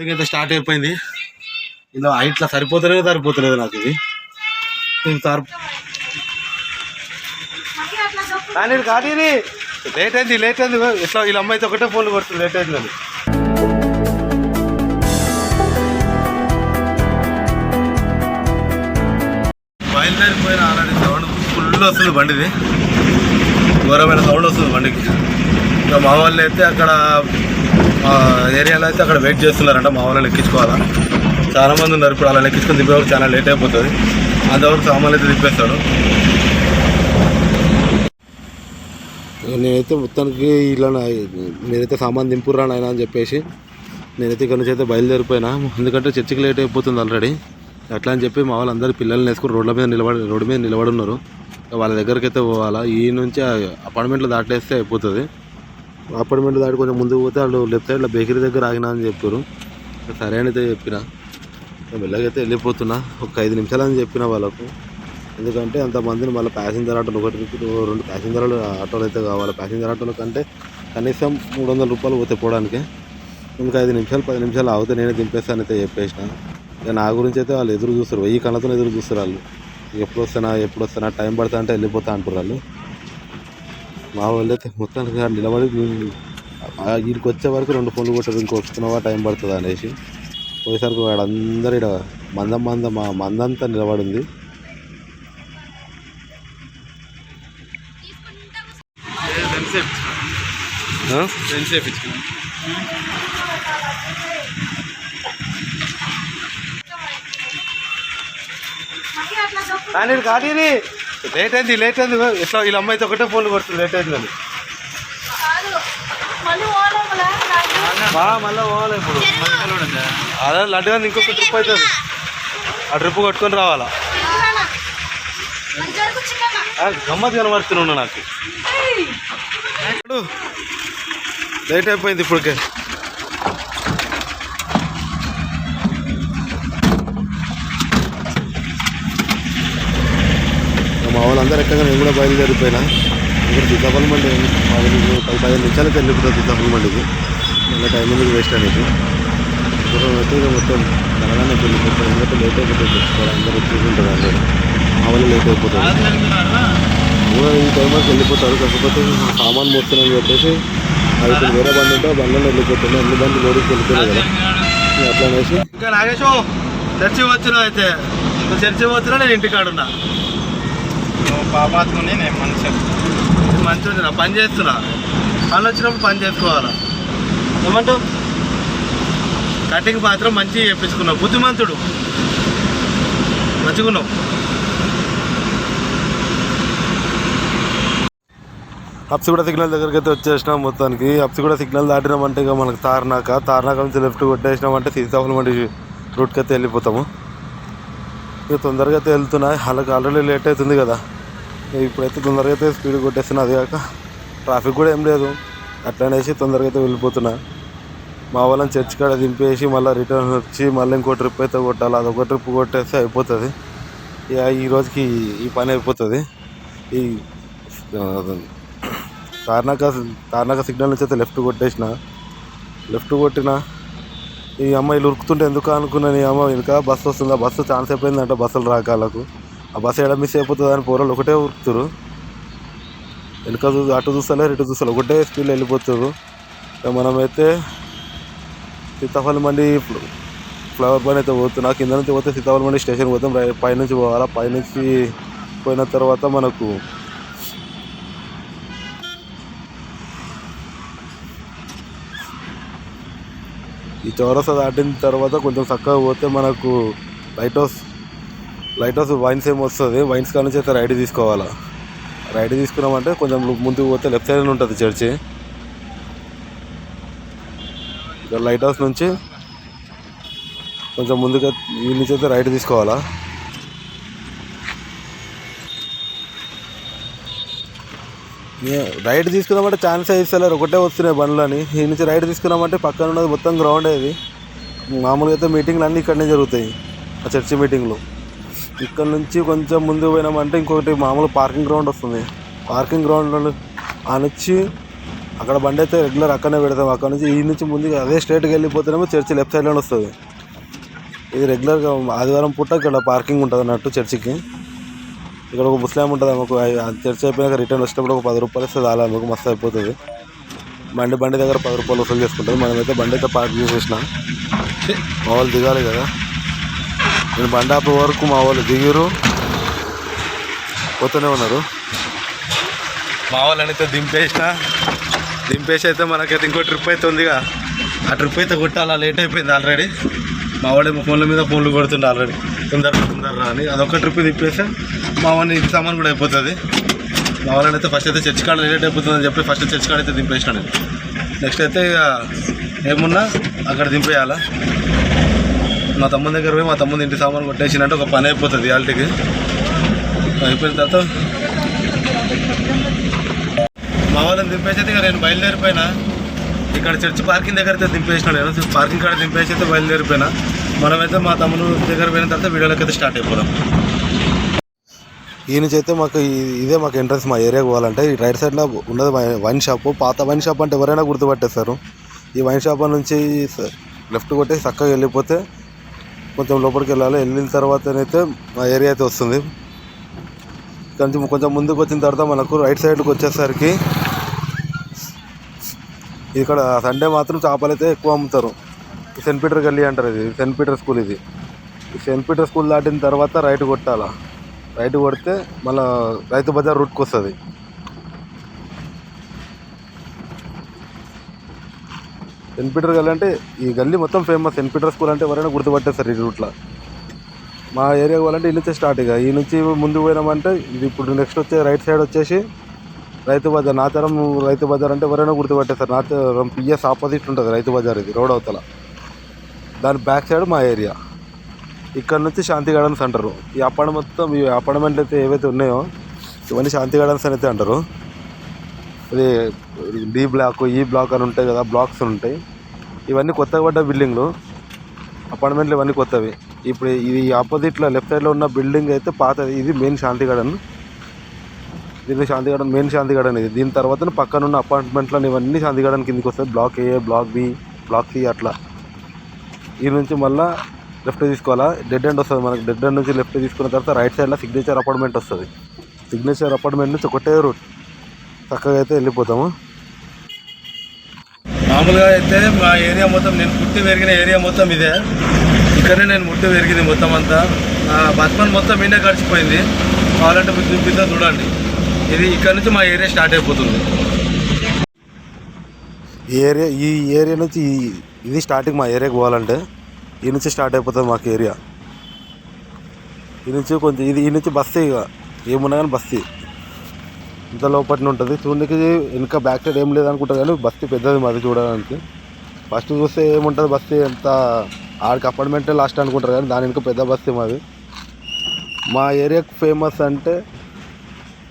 అయితే స్టార్ట్ అయిపోయింది. ఇలా ఇట్లా సరిపోతలేదు సరిపోతలేదు నాకు ఇది. కానీ కానీ లేట్ అయింది లేట్ అయింది. ఇట్లా వీళ్ళ అమ్మాయి అయితే ఒకటే ఫోన్లు కొడుతుంది లేట్ అయింది అని. బయలుదేరిపోయిన ఆల్రెడీ సౌండ్ ఫుల్ వస్తుంది బండిది. ఘోరమైన సౌండ్ వస్తుంది బండికి. ఇంకా మా వాళ్ళు అయితే అక్కడ ఏరియాలో అయితే అక్కడ వెయిట్ చేస్తున్నారంట. మా వాళ్ళని ఎక్కించుకోవాలా? చాలామంది ఉన్నారు ఇప్పుడు. అలా ఎక్కించుకొని దింపేవారు చాలా లేట్ అయిపోతుంది. అంతవరకు సామాన్లు అయితే దింపేస్తాడు. నేనైతే మొత్తానికి ఇలా నేనైతే సామాన్ దింపురా నాయన అని చెప్పేసి నేనైతే ఇక్కడ నుంచి అయితే బయలుదేరిపోయినా. ఎందుకంటే చర్చికి లేట్ అయిపోతుంది ఆల్రెడీ అట్లా అని చెప్పి మా వాళ్ళందరూ పిల్లల్ని వేసుకుని రోడ్ల మీద నిలబడి రోడ్డు మీద నిలబడి ఉన్నారు. వాళ్ళ దగ్గరికి అయితే పోవాలా? ఈ నుంచి అపార్ట్మెంట్లో దాటేస్తే అయిపోతుంది. అపార్ట్మెంట్ దాటి కొంచెం ముందుకు పోతే వాళ్ళు లెఫ్ట్ సైడ్లో బేకరీ దగ్గర ఆగినా అని చెప్పారు. సరే అని అయితే చెప్పిన. మెల్లగైతే వెళ్ళిపోతున్నా. ఒక ఐదు నిమిషాలు అని చెప్పిన వాళ్ళకు. ఎందుకంటే అంతమందిని మళ్ళీ ప్యాసింజర్ ఆటోలు ఒకటి రెండు ప్యాసింజర్ ఆటోలు అయితే కావాలి. ప్యాసింజర్ ఆటోల కంటే కనీసం మూడు వందల రూపాయలు పోతే పోవడానికి. ఇంకా ఐదు నిమిషాలు పది నిమిషాలు ఆగితే నేనే దింపేస్తాను అయితే చెప్పేసిన. ఇక నా గురించి అయితే వాళ్ళు ఎదురు చూస్తారు. వెయ్యి కళ్ళతో ఎదురు చూస్తారు వాళ్ళు. ఎప్పుడు వస్తానా ఎప్పుడు వస్తానా టైం పడతా అంటే వెళ్ళిపోతా అంటారు వాళ్ళు. మా వాళ్ళు అయితే ఆడ నిలబడి వీడికి వచ్చే వరకు రెండు ఫోన్లు కొట్టారు ఇంకో వస్తున్నావా టైం పడుతుంది అనేసి. పోయేసరికి వాడు అందరు ఇక్కడ మందం మందం మా మందంతా నిలబడింది? కానీ కానీ లేట్ అయింది లేట్ అయింది. ఇట్లా వీళ్ళ అమ్మాయి అయితే ఒకటే ఫోన్లు కొడుతుంది లేట్ అయింది అని. మళ్ళీ పోవాలి ఇప్పుడు అదే లడ్డు కానీ ఇంకొక ట్రిప్ అవుతుంది ఆ ట్రిప్ కొట్టుకొని రావాలా? గమ్మత్ కనబడుతున్నా నాకు. లేట్ అయిపోయింది ఇప్పటికే. మా వాళ్ళందరూ ఎక్కగా నేను కూడా బయలుదేరిపోయినా. ఇక్కడ సీతాఫల మండి పది పది పదిహేను నిమిషాలకి వెళ్ళిపోతుంది సీతాఫల మండికి మళ్ళీ టైం ఎందుకు వేస్ట్ అనేది. ఇప్పుడు అయితే మొత్తం తెలంగాణ వెళ్ళిపోతుంది ఎందుకంటే లేట్ అయిపోతుంది. తెచ్చుకోవాలి అందరూ వచ్చేసింటారు అందరూ. మా వాళ్ళు లేట్ అయిపోతుంది కూడా ఈ టైం వరకు వెళ్ళిపోతారు. కాకపోతే మా సామాన్ మోస్తున్నాను చెప్పేసి అది ఇప్పుడు వేరే బండి ఉంటే ఆ బండిలో వెళ్ళిపోతుంది అన్ని బండ్లు లోడికి వెళ్ళిపోయినాయి కదా. అట్లా అనేసి ఇంకా నాగేశో చర్చి వచ్చినా అయితే. చర్చి వచ్చినా నేను ఇంటికాడున్నా. పాపాత్మని నేను మనిషి మంచిగా పని చేస్తున్నా. పని వచ్చినప్పుడు పని చేసుకోవాలా? ఏమంటావు? కటింగ్ మాత్రం మంచిగా చేయించుకున్నావు బుద్ధిమంతుడు. మంచిగున్నావు. అప్సిగూడ సిగ్నల్ దగ్గరికి అయితే వచ్చేసినాం మొత్తానికి. అప్సిగూడ సిగ్నల్ దాటినామంటే ఇక మనకు తార్నాక. తార్నాక నుంచి లెఫ్ట్ కొట్టేసినామంటే సీతాఫలం వంటి రూట్కి అయితే వెళ్ళిపోతాము. ఇక తొందరగా అయితే వెళ్తున్నా వాళ్ళకి ఆల్రెడీ లేట్ అవుతుంది కదా. ఇప్పుడైతే తొందరగా అయితే స్పీడ్ కొట్టేస్తున్నా అది కాక ట్రాఫిక్ కూడా ఏం లేదు. అట్లనేసి తొందరగా అయితే వెళ్ళిపోతున్నా. మా వాళ్ళని చర్చ్ కాడ దింపేసి మళ్ళీ రిటర్న్ వచ్చి మళ్ళీ ఇంకో ట్రిప్ అయితే కొట్టాలి. అదొక ట్రిప్ కొట్టేస్తే అయిపోతుంది. ఇక ఈ రోజుకి ఈ పని అయిపోతుంది. ఈ తార్నాక తార్నాక సిగ్నల్ నుంచి అయితే లెఫ్ట్ కొట్టేసిన. లెఫ్ట్ కొట్టిన. ఈ అమ్మాయిలు ఉరుకుతుంటే ఎందుకు అనుకున్నాను ఈ అమ్మ? ఇంకా బస్సు వస్తుందా? బస్సు ఛాన్స్ అయిపోయిందంట బస్సులు రాకాలకు ఆ బస్సు ఎడ మిస్ అయిపోతుంది అని పోరాలు ఒకటే ఉరుకుతారు వెనుక చూ అటు చూస్తలేరు ఇటు చూస్తారు ఒకటే స్పీడ్లో వెళ్ళిపోతారు మనమైతే సీతాఫలం మండి ఫ్లవర్ పైన అయితే పోతున్నా. కింద నుంచి పోతే సీతాఫలం మండి స్టేషన్ పోతాం పైనుంచి పోవాలా? పైనుంచి పోయిన తర్వాత మనకు ఈ చౌరసా దాటిన తర్వాత కొంచెం చక్కగా పోతే మనకు light house light house wines ఏమి వస్తుంది? వైన్స్ కాడ నుంచి అయితే రైడ్ తీసుకోవాలా? రైడ్ తీసుకున్నామంటే కొంచెం ముందుకు పోతే లెఫ్ట్ సైడ్ ఉంటుంది చర్చి. ఇక లైట్ హౌస్ నుంచి కొంచెం ముందుగా ఈ నుంచి అయితే రైట్ తీసుకోవాలా? రైట్ తీసుకున్నామంటే ఛాన్స్ ఇస్తలేరు ఒకటే వస్తున్నాయి బండ్లని. ఈ నుంచి రైట్ తీసుకున్నామంటే పక్కన ఉన్నది మొత్తం గ్రౌండ్ ఇది. మామూలుగా అయితే మీటింగ్లు అన్నీ ఇక్కడనే జరుగుతాయి. ఆ చర్చి మీటింగ్లు. ఇక్కడ నుంచి కొంచెం ముందుకు పోయినామంటే ఇంకొకటి మామూలు పార్కింగ్ గ్రౌండ్ వస్తుంది. పార్కింగ్ గ్రౌండ్ ఆ నుంచి అక్కడ బండి అయితే రెగ్యులర్ అక్కడనే పెడతాం. అక్కడ నుంచి ఈ నుంచి ముందుగా అదే స్ట్రైట్కి వెళ్ళిపోతేనేమో చర్చి లెఫ్ట్ సైడ్లోనే వస్తుంది. ఇది రెగ్యులర్గా ఆదివారం పూట ఇక్కడ పార్కింగ్ ఉంటుంది అన్నట్టు చర్చికి. ఇక్కడ ఒక ముస్లాం ఉంటుంది ఆమెకు ఆ చర్చ్ అయిపోయాక రిటర్న్ వచ్చేటప్పుడు ఒక పది రూపాయలు ఇస్తుంది అలా ఆమెకు మస్తు అయిపోతుంది. బండి బండి దగ్గర పది రూపాయలు వసూలు చేసుకుంటుంది. మనమైతే బండి అయితే పార్క్ చేసేసిన. వాళ్ళు దిగాలి కదా. నేను బండాపు వరకు మా వాళ్ళు దిగిరు పోతూనే ఉన్నారు. మా వాళ్ళని అయితే దింపేసిన. దింపేసి అయితే మనకైతే ఇంకో ట్రిప్ అయితే ఉందిగా. ఆ ట్రిప్ అయితే కొట్టాలా లేట్ అయిపోయింది ఆల్రెడీ మా వాడేమో ఫోన్ల మీద ఫోన్లు కొడుతుండే ఆల్రెడీ తొందరగా తొందరగా అని అదొక ట్రిప్ తిప్పేస్తే మా వాడిని ఇంటి సామాన్ కూడా అయిపోతుంది. మా వాళ్ళని అయితే ఫస్ట్ అయితే చర్చ్ కాడ లేట్ అయిపోతుందని చెప్పి ఫస్ట్ చర్చ్ కాడ అయితే దింపేసిన నేను. నెక్స్ట్ అయితే ఇక ఏమున్నా అక్కడ దింపేయాలా? మా తమ్ముని దగ్గర పోయి మా తమ్ముని ఇంటి సామాన్ కొట్టేసినట్టు ఒక పని అయిపోతుంది ఇవాళకి అయిపోయిన తర్వాత మా వాళ్ళని దింపేసి ఇక నేను బయలుదేరిపోయినా. ఇక్కడ చర్చ్ పార్కింగ్ దగ్గర అయితే దింపేసినాడు నేను పార్కింగ్ కాడ దింపేసి అయితే బయలుదేరిపోయినా. మనమైతే మా తమ్ముడు దగ్గర పోయిన తర్వాత వీడియోలోకి అయితే స్టార్ట్ అయిపోదాం. ఈ నుంచి అయితే మాకు ఇదే మాకు ఎంట్రన్స్ మా ఏరియాకి పోవాలంటే ఈ రైట్ సైడ్లో ఉన్నది వైన్ షాప్ పాత వైన్ షాప్ అంటే ఎవరైనా గుర్తుపట్టేస్తారు. ఈ వైన్ షాప్ నుంచి లెఫ్ట్ కొట్టి చక్కగా వెళ్ళిపోతే కొంచెం లోపలికి వెళ్ళాలి. వెళ్ళిన తర్వాతనైతే మా ఏరియా అయితే వస్తుంది. కొంచెం కొంచెం ముందుకు వచ్చిన తర్వాత మనకు రైట్ సైడ్కి వచ్చేసరికి ఇక్కడ సండే మాత్రం చేపలు అయితే ఎక్కువ అమ్ముతారు. సెంట్ పీటర్ గల్లీ అంటారు ఇది. సెంట్ పీటర్ స్కూల్ ఇది. ఈ సెంట్ పీటర్ స్కూల్ దాటిన తర్వాత రైట్ కొట్టాలా? రైట్ కొడితే మళ్ళా రైతు బజార్ రూట్కి వస్తుంది. సెంట్ పీటర్ గల్లీ అంటే ఈ గల్లీ మొత్తం ఫేమస్ సెంట్ పీటర్ స్కూల్ అంటే ఎవరైనా గుర్తుపట్టేస్తారు ఈ రూట్లో. మా ఏరియా పోవాలంటే ఈ నుంచే స్టార్ట్ ఇక. ఈ నుంచి ముందుకు పోయినామంటే ఇది ఇప్పుడు నెక్స్ట్ వచ్చే రైట్ సైడ్ వచ్చేసి రైతు బజార్ నాచారం రైతు బజార్ అంటే ఎవరైనా గుర్తుపట్టేస్తారు నాచారం పిఎస్ ఆపోజిట్ ఉంటుంది రైతు బజార్ ఇది రోడ్ అవతల. దాని బ్యాక్ సైడ్ మా ఏరియా. ఇక్కడ నుంచి శాంతి గార్డెన్స్ అంటారు. ఈ అపార్ట్మెంట్ మొత్తం ఈ అపార్ట్మెంట్లు అయితే ఏవైతే ఉన్నాయో ఇవన్నీ శాంతి గార్డెన్స్ అని అయితే అంటారు. ఇది డి బ్లాక్ ఈ బ్లాక్ అని ఉంటాయి కదా బ్లాక్స్ ఉంటాయి. ఇవన్నీ కొత్తగా పడ్డ బిల్డింగ్లు అపార్ట్మెంట్లు ఇవన్నీ కొత్తవి. ఇప్పుడు ఇది ఆపోజిట్లో లెఫ్ట్ సైడ్లో ఉన్న బిల్డింగ్ అయితే పాతది. ఇది మెయిన్ శాంతి గార్డెన్ దీన్ని Shanti garden main Shanti garden ఇది. దీని తర్వాత పక్కన ఉన్న అపార్ట్మెంట్లో ఇవన్నీ శాంతి గార్డెన్ కిందకి వస్తాయి. Block A block B block C అట్లా. ఈ నుంచి మళ్ళీ లెఫ్ట్ తీసుకోవాలా? డెడ్ ఎండ్ వస్తుంది మనకి. డెడ్ ఎండ్ నుంచి లెఫ్ట్ తీసుకున్న తర్వాత రైట్ సైడ్లో సిగ్నేచర్ అపార్ట్మెంట్ వస్తుంది. సిగ్నేచర్ అపార్ట్మెంట్ నుంచి ఒకటే రూట్ చక్కగా అయితే వెళ్ళిపోతాము. మామూలుగా అయితే మా ఏరియా మొత్తం నేను పుట్టి పెరిగిన ఏరియా మొత్తం ఇదే. ఇక్కడనే నేను పుట్టి పెరిగింది మొత్తం అంతా. బతుమన్ మొత్తం ఈయనే గడిచిపోయింది. కావాలంటే మీకు చూపిస్తా చూడండి. ఇది ఇక్కడ నుంచి మా ఏరియా స్టార్ట్ అయిపోతుంది. ఈ ఏరియా ఈ ఏరియా నుంచి ఈ- ఇది స్టార్టింగ్ మా ఏరియాకి పోవాలంటే ఈ నుంచి స్టార్ట్ అయిపోతుంది మాకు ఏరియా. ఈ నుంచి కొంచెం ఇది ఈ నుంచి బస్తీ ఇక. ఏమున్నా కానీ బస్తీ. ఇంత లోపల ఉంటుంది. చూడడానికి ఇంకా బ్యాక్ సైడ్ ఏం లేదనుకుంటారు కానీ బస్తీ పెద్దది మాది చూడడానికి. ఫస్ట్ చూస్తే ఏముంటుంది బస్తీ ఎంత ఆడికి అపార్ట్మెంటే లాస్ట్ అనుకుంటారు కానీ దాని ఇంకా పెద్ద బస్తీ మాది. మా ఏరియాకు ఫేమస్ అంటే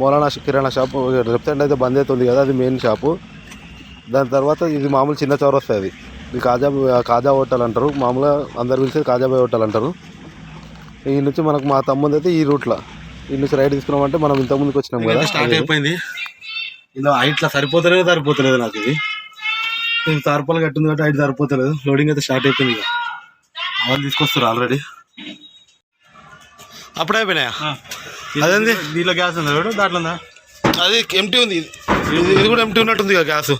Maulana kirana shop left side అయితే బంద్ అవుతుంది కదా అది మెయిన్ షాపు దాని తర్వాత ఇది మామూలు చిన్న చౌరస్తా వస్తుంది. ఇది కాజా కాజా హోటల్ అంటారు. మామూలుగా అందరు పిలిచేది కాజాబాయ్ హోటల్ అంటారు. ఈ నుంచి మనకు మా తమ్ముంది అయితే ఈ రూట్లో. ఈ నుంచి రైట్ తీసుకున్నామంటే మనం ఇంత ముందుకు వచ్చినాం కదా. స్టార్ట్ అయిపోయింది. ఇందులో హైట్లో సరిపోతలేదు సరిపోతలేదు నాకు ఇది. ఇది తార్పాలు కట్టింది కాబట్టి హైట్ సరిపోతలేదు. లోడింగ్ అయితే స్టార్ట్ అయిపోయింది ఇక. వాళ్ళు తీసుకొస్తారు ఆల్రెడీ అప్పుడే అయిపోయినాయా? అదేంది? దీంట్లో గ్యాస్ ఉంది చూడు? దాంట్లో ఉందా? అది ఎంటీ ఉంది. ఇది కూడా ఎంటీ ఉన్నట్టుంది ఇక గ్యాస్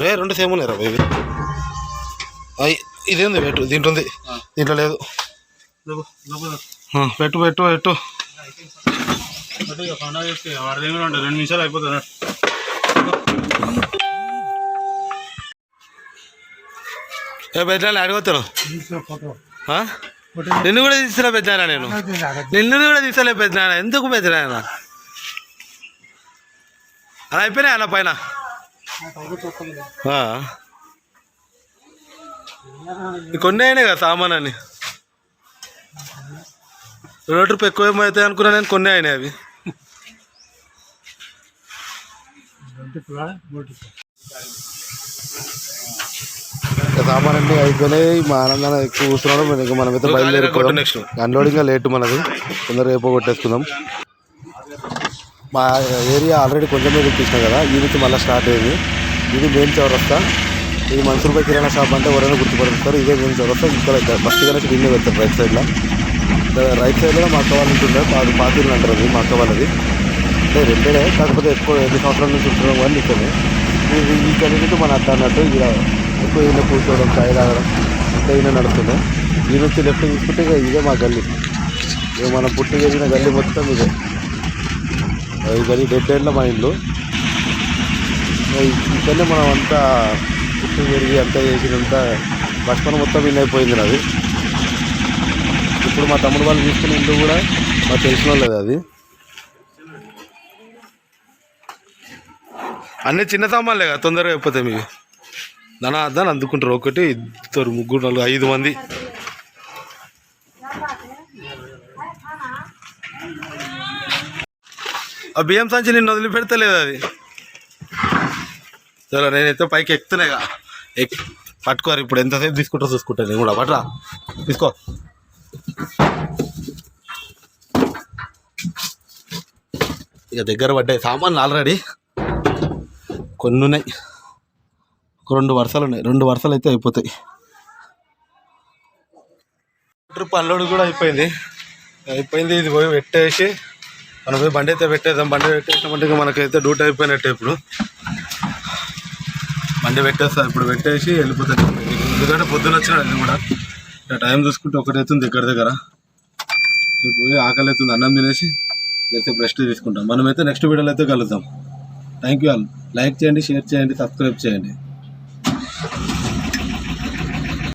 రే రెండు సేమ్ ఉన్నాయి రా ఇదేంది పెట్టు దీంట్లో ఉంది. దీంట్లో లేదు. పెట్టు పెట్టు పెట్టు. పండుగ చేస్తే వాడి దగ్గర రెండు నిమిషాలు అయిపోతుంది ఏ పెద్దాన్ని అడగొత్తాను నిన్ను కూడా తీసుకురా పెద్దనా నేను? నిన్ను కూడా తీసలే పెద్దనా ఎందుకు పెద్దనా అలా అయిపోయినాయి అలా పైన? కొన్ని అయినాయి కదా సామాన్ అని రోడ్ ట్రిప్ ఎక్కువ ఏమవుతాయి అనుకున్నా నేను కొన్ని అయినాయి అవి. సామాన్ అన్ని అయిపోయినాయి. మా ఆనందాన్ని ఎక్కువ కూర్చున్నాడు. ఇక మనం అయితే బయలుదేరిపోదాం నెక్స్ట్. అన్లోడింగ్ లేట్ మనది. తొందరగా అయిపో కొట్టేసుకుందాం. మా ఏరియా ఆల్రెడీ కొంచెమే చూపించిన కదా ఈ నుంచి మళ్ళీ స్టార్ట్ అయింది. ఇది మెయిన్ చౌరస్తా. ఇది మనుషులపై కిరాణా షాప్ అంటే ఎవరైనా గుర్తుపడుతారు. ఇదే మేము చౌరస్తా ఇక్కడ ఫస్ట్ కనుక దీన్నే పెడతారు రైట్ సైడ్లో రైట్ సైడ్లో మా అక్క వాళ్ళు ఉంటుండే. మాకు పాతిళ్ళు అంటారు అది మా అక్క వాళ్ళది. అంటే రెండే కాకపోతే ఎక్కువ ఎన్ని సంవత్సరాల నుంచి ఉంటున్నాం కానీ ఇక్కడే. ఇది ఈ కమ్యూనిటీ మన అత్త అన్నట్టు ఇక్కడ ఎక్కువ ఈయన కూర్చోవడం చాయ్ తాగడం అంటే ఈయన నడుస్తుంది ఈ నుంచి లెఫ్ట్ తీసుకుంటే ఇదే మా గల్లీ. ఇక మనం పుట్టి పెరిగిన గల్లీ మొత్తం ఇదే. ఈ గల్లీ డెడ్ ఎండ్లో మా ఇల్లు. ఇక్కడనే మనం అంతా పుట్టి పెరిగి అంతా చేసినంత బచపన మొత్తం ఇల్లు అయిపోయింది నాది. ఇప్పుడు మా తమ్ముడు వాళ్ళు తీసుకున్న ఇల్లు కూడా మాకు తెలిసిన లేదు అది. అన్నీ చిన్న సామాన్లే కదా తొందరగా అయిపోతాయి మీకు. దాని దాన్ని అందుకుంటారు ఒకటి ఇద్దరు ముగ్గురు నలుగురు ఐదు మంది. ఆ బియ్యం సంచి నిన్ను వదిలిపెడతలేదు అది. చలో నేనైతే పైకి ఎక్కుతున్నాయిగా ఎక్ పట్టుకోరు ఇప్పుడు ఎంతసేపు తీసుకుంటా చూసుకుంటా నేను కూడా. పట్రా. తీసుకో. ఇక దగ్గర పడ్డాయి. సామాన్లు ఆల్రెడీ కొన్ని ఉన్నాయి. ఒక రెండు వరుసలు ఉన్నాయి. రెండు వరుసలు అయితే అయిపోతాయి. ట్రిప్ అన్లోడ్ కూడా అయిపోయింది. అయిపోయింది ఇది పోయి పెట్టేసి మనం పోయి బండి అయితే పెట్టేద్దాం. బండి పెట్టేసామంటే మనకైతే డ్యూటీ అయిపోయినట్టే ఇప్పుడు. బండి పెట్టేస్తాను ఇప్పుడు పెట్టేసి వెళ్ళిపోతాను. ఎందుకంటే పొద్దున వచ్చిన కూడా. ఇక టైం చూసుకుంటే ఒకటి అవుతుంది దగ్గర దగ్గర. పోయి ఆకలి అవుతుంది అన్నం తినేసి అయితే బ్రెస్ట్ తీసుకుంటాం. మనమైతే నెక్స్ట్ వీడియోలో అయితే కలుద్దాం. థ్యాంక్ యూ ఆల్ లైక్ చేయండి షేర్ చేయండి సబ్స్క్రైబ్ చేయండి.